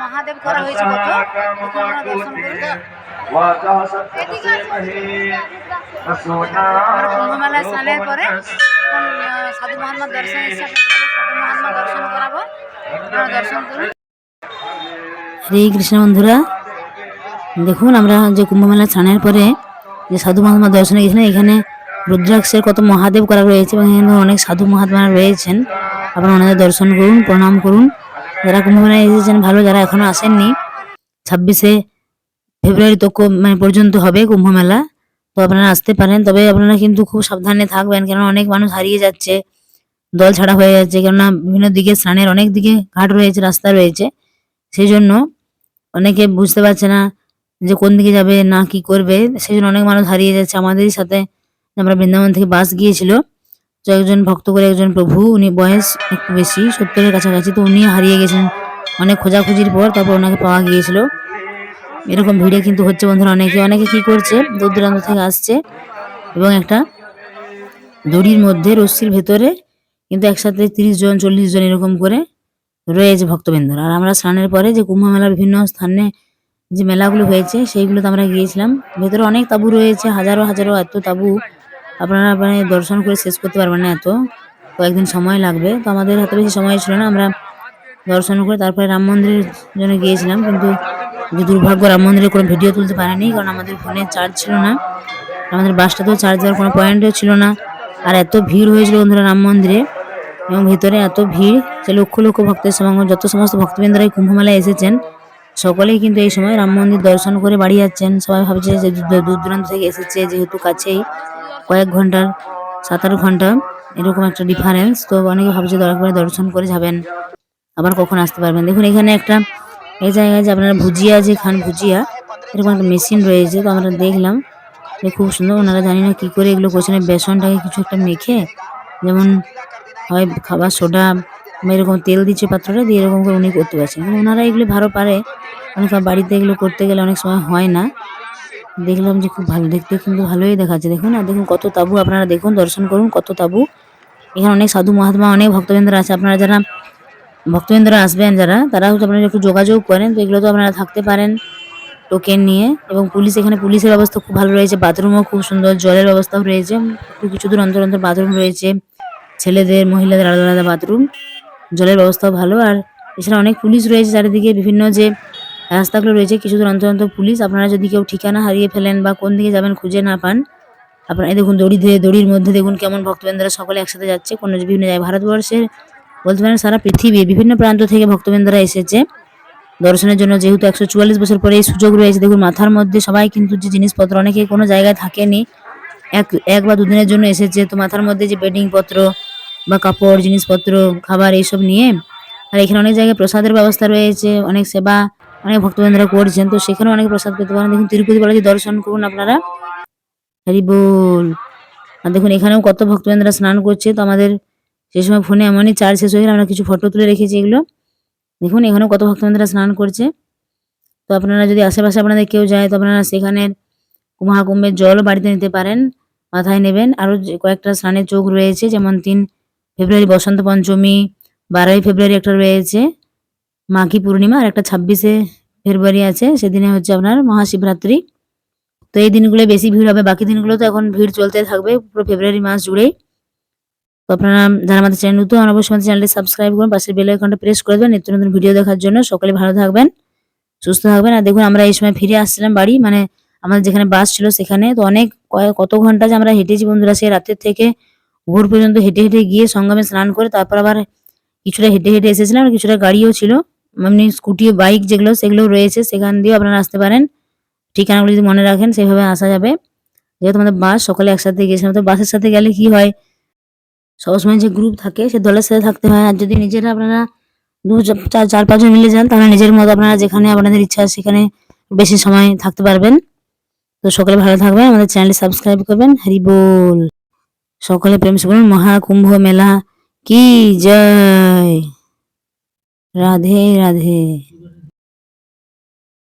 মহাদেব করা হয়েছে কত? দেখুন আমরা দর্শন করুন আমরা কুম্ভমেলায় স্নানের পরে সাধু মহাত্মার দর্শন সাধু মহাত্মা দর্শন করাবো। আপনারা দর্শন করুন। হরে কৃষ্ণ বন্ধুরা দেখুন আমরা যে কুম্ভ মেলা স্নানের পরে যে সাধু মহাত্মা দর্শনে গেছিলাম এখানে রুদ্রাক্ষের কত মহাদেব করা রয়েছে এবং এখানে অনেক সাধু মহাত্মারা রয়েছেন। আপনারা ওনাদের দর্শন করুন, প্রণাম করুন। যারা কুম্ভ মেলায় এসেছেন ভালো, যারা এখনও আসেননি, ছাব্বিশে ফেব্রুয়ারি তো মানে পর্যন্ত হবে কুম্ভমেলা তো আপনারা আসতে পারেন। তবে আপনারা কিন্তু খুব সাবধানে থাকবেন, কেননা অনেক মানুষ হারিয়ে যাচ্ছে, দল ছাড়া হয়ে যাচ্ছে, কেননা বিভিন্ন দিকে স্নানের অনেক দিকে ঘাট রয়েছে, রাস্তা রয়েছে। সেই জন্য অনেকে বুঝতে পারছে না যে কোন দিকে যাবে, না কি করবে। সেই জন্য অনেক মানুষ হারিয়ে যাচ্ছে। আমাদেরই সাথে আমরা বৃন্দাবন থেকে বাস গিয়েছিল। তো একজন ভক্ত করে একজন প্রভু, উনি বয়স একটু বেশি, সত্তরের কাছাকাছি, তো উনি হারিয়ে গেছেন। অনেক খোঁজাখুঁজির পর তারপর ওনাকে পাওয়া গিয়েছিল। এরকম ভিড়ে কিন্তু হচ্ছে বন্ধুরা অনেকে অনেকে কি করছে দূর দূরান্ত থেকে আসছে এবং একটা দড়ির মধ্যে রশ্মির ভেতরে কিন্তু একসাথে তিরিশ জন, চল্লিশ জন এরকম করে রয়েছে ভক্তবৃন্দরা আর আমরা স্নানের পরে যে কুম্ভ মেলার বিভিন্ন স্থানে যে মেলাগুলো হয়েছে, সেইগুলোতে আমরা গিয়েছিলাম। ভেতরে অনেক তাবু রয়েছে, হাজারো হাজারো এত তাবু আপনারা মানে দর্শন করে শেষ করতে পারবেন না এত। কয়েকদিন সময় লাগবে। তো আমাদের হাতে বেশি সময় ছিল না, আমরা দর্শন করে তারপরে রাম মন্দিরের জন্য গিয়েছিলাম, কিন্তু দুর্ভাগ্য রাম মন্দিরে কোনো ভিডিও তুলতে পারেনি, কারণ আমাদের ফোনে চার্জ ছিল না। আমাদের বাসটাতেও চার্জ দেওয়ার কোনো পয়েন্টও ছিল না। আর এত ভিড় হয়েছিল বন্ধুরা রাম মন্দিরে, এবং ভিতরে এত ভিড় যে লক্ষ লক্ষ ভক্তের সমাগম, যত সমস্ত ভক্তবৃন্দরা এই কুম্ভ মেলায় এসেছেন, সকলেই কিন্তু এই সময় রাম মন্দির দর্শন করে বাড়ি যাচ্ছেন। সবাই ভাবছে যে দূর দূরান্ত থেকে এসেছে, যেহেতু কাছেই। কয়েক ঘণ্টার সাত আট ঘণ্টা, এরকম একটা ডিফারেন্স তো অনেকে ভাবছে দয়া করে দর্শন করে যাবেন, আবার কখন আসতে পারবেন। দেখুন, এখানে একটা এই জায়গায় যে আপনারা ভুজিয়া যে খান ভুজিয়া, এরকম একটা মেশিন রয়েছে। তো আমরা দেখলাম যে খুব সুন্দর, ওনারা জানি না কি করে এগুলো করছেন বেসনটাকে কিছু একটা মেখে, যেমন হয় খাবার সোডা এরকম তেল দিচ্ছে পাত্রটা, দিয়ে এরকম করে উনি করতে পারছেন। ওনারা এগুলো ভালো পারে। অনেক বাড়িতে এগুলো করতে গেলে অনেক সময় হয় না। দেখলাম যে খুব ভালো, দেখতে কিন্তু ভালোই দেখাচ্ছে। দেখুন, আর দেখুন কত তাবু, আপনারা দেখুন, দর্শন করুন, কত তাবু। এখানে অনেক সাধু মহাত্মা, অনেক ভক্তবৃন্দরা আছে। আপনারা যারা ভক্তবৃন্দরা আসবেন, যারা, তারা হয়তো আপনারা একটু যোগাযোগ করেন। তো এগুলো তো আপনারা থাকতে পারেন টোকেন নিয়ে। এবং পুলিশ, এখানে পুলিশের ব্যবস্থা খুব ভালো রয়েছে। বাথরুমও খুব সুন্দর, জলের ব্যবস্থাও রয়েছে। কিছু দূর অন্তর অন্তর বাথরুম রয়েছে। ছেলেদের, মহিলাদের আলাদা আলাদা বাথরুম। জলের ব্যবস্থাও ভালো। আর এছাড়া অনেক পুলিশ রয়েছে চারিদিকে। বিভিন্ন যে রাস্তাগুলো রয়েছে কিছু দূর অন্তর পুলিশ। আপনারা যদি কেউ ঠিকানা হারিয়ে ফেলেন বা কোন দিকে যাবেন খুঁজে না পান, আপনারা দেখুন দড়ি ধরে দড়ির মধ্যে দেখুন কেমন ভক্তবৃন্দরা সকলে একসাথে যাচ্ছে কোনো বিভিন্ন জায়গায়। ভারতবর্ষের বলতে পারেন সারা পৃথিবী, বিভিন্ন প্রান্ত থেকে ভক্তবৃন্দরা এসেছে দর্শনের জন্য। যেহেতু একশো চুয়াল্লিশ বছর পরে এই সুযোগ রয়েছে, দেখুন মাথার মধ্যে সবাই কিন্তু যে জিনিসপত্র, অনেকে কোনো জায়গায় থাকেনি, এক এক বা দুদিনের জন্য এসেছে। তো মাথার মধ্যে যে বেডিং পত্র বা কাপড়, জিনিসপত্র, খাবার, এইসব নিয়ে, আর এখানে অনেক জায়গায় প্রসাদের ব্যবস্থা রয়েছে, অনেক সেবা অনেক ভক্তবৃন্দরা করছেন। তো সেখানেও অনেক প্রসাদ পেতে পারেন। দেখুন, তিরুপতি বালাজি দর্শন করুন আপনারা। হরি বল। আর দেখুন, এখানেও কত ভক্তবৃন্দরা স্নান করছে। তো আমাদের সেই সময় ফোনে এমনই চার্জ শেষ হয়ে গেলে আমরা কিছু ফটো তুলে রেখেছি এগুলো। দেখুন, এখানেও কত ভক্তবৃন্দরা স্নান করছে। তো আপনারা যদি আশেপাশে আপনাদের কেউ যায়, তো আপনারা সেখানের মহাকুম্ভের জল বাড়িতে নিতে পারেন, মাথায় নেবেন। আরও কয়েকটা স্নানের চোখ রয়েছে, যেমন তিন ফেব্রুয়ারি বসন্ত পঞ্চমী, বারোই ফেব্রুয়ারি একটা রয়েছে। মাঘী পূর্ণিমা আর একটা ছাব্বিশে ফেব্রুয়ারি আছে, সেদিনে হচ্ছে আপনার মহাশিবরাত্রি। তো এই দিনগুলো বেশি ভিড় হবে, বাকি দিনগুলো তো এখন ভিড় চলতে থাকবে, পুরো ফেব্রুয়ারি মাস জুড়েই। তো আপনারা যারা আমাদের চ্যানেল নতুন অবশ্যই আমাদের চ্যানেলটি সাবস্ক্রাইব করুন, পাশের বেল আইকনটা প্রেস করে দেবেন, নিত্য নতুন ভিডিও দেখার জন্য। সকলে ভালো থাকবেন, সুস্থ থাকবেন। আর দেখুন, আমরা এই সময় ফিরে আসছিলাম বাড়ি মানে আমাদের যেখানে বাস ছিল সেখানে। তো অনেক কত ঘণ্টা যে আমরা হেঁটেছি বন্ধুরা, সেই রাতের থেকে ভোর পর্যন্ত হেঁটে হেঁটে গিয়ে সঙ্গমে স্নান করে, তারপর আবার কিছুটা হেঁটে হেঁটে এসেছিলাম, কিছুটা গাড়িও ছিল। এমনি স্কুটি, বাইক যেগুলো, সেগুলো রয়েছে, সেখান দিয়েও আপনারা আসতে পারেন। ঠিকানাগুলো যদি মনে রাখেন, সেভাবে আসা যাবে। যেহেতু আমাদের বাস, সকলে একসাথে গিয়েছিলাম তো বাসের সাথে গেলে কি হয়? সবসময় যে গ্রুপ থাকে, সে দলের সাথে থাকতে হয়। আর যদি নিজেরা আপনারা দু চার চার পাঁচজন মিলে যান, তাহলে নিজের মতো আপনারা যেখানে আপনাদের ইচ্ছা, সেখানে বেশি সময় থাকতে পারবেন। তো সকলে ভালো থাকবেন, আমাদের চ্যানেলটি সাবস্ক্রাইব করবেন। হরি বল। সকলে প্রেম সে মহাকুম্ভ মেলা। কি জয়! राधे राधे।